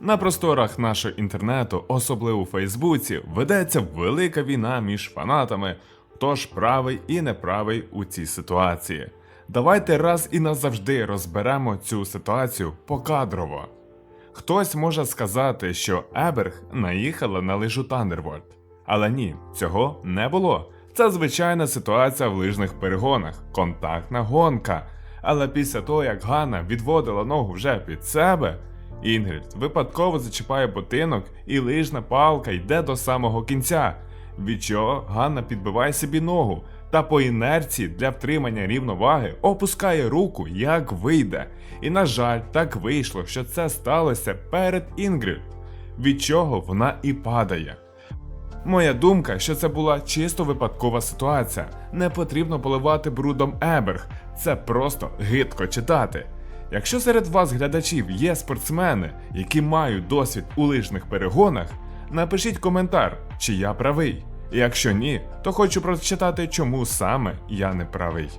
На просторах нашого інтернету, особливо у Фейсбуці, ведеться велика війна між фанатами, хто ж правий і неправий у цій ситуації. Давайте раз і назавжди розберемо цю ситуацію покадрово. Хтось може сказати, що Еберг наїхала на лижу Тандерворд. Але ні, цього не було. Це звичайна ситуація в лижних перегонах, контактна гонка. Але після того, як Ганна відводила ногу вже під себе, Інгрід випадково зачіпає ботинок і лижна палка йде до самого кінця, від чого Ганна підбиває собі ногу та по інерції для втримання рівноваги опускає руку, як вийде. І на жаль, так вийшло, що це сталося перед Інгрід, від чого вона і падає. Моя думка, що це була чисто випадкова ситуація. Не потрібно поливати брудом Еберг, це просто гидко читати. Якщо серед вас, глядачів, є спортсмени, які мають досвід у лижних перегонах, напишіть коментар, чи я правий. І якщо ні, то хочу прочитати, чому саме я не правий.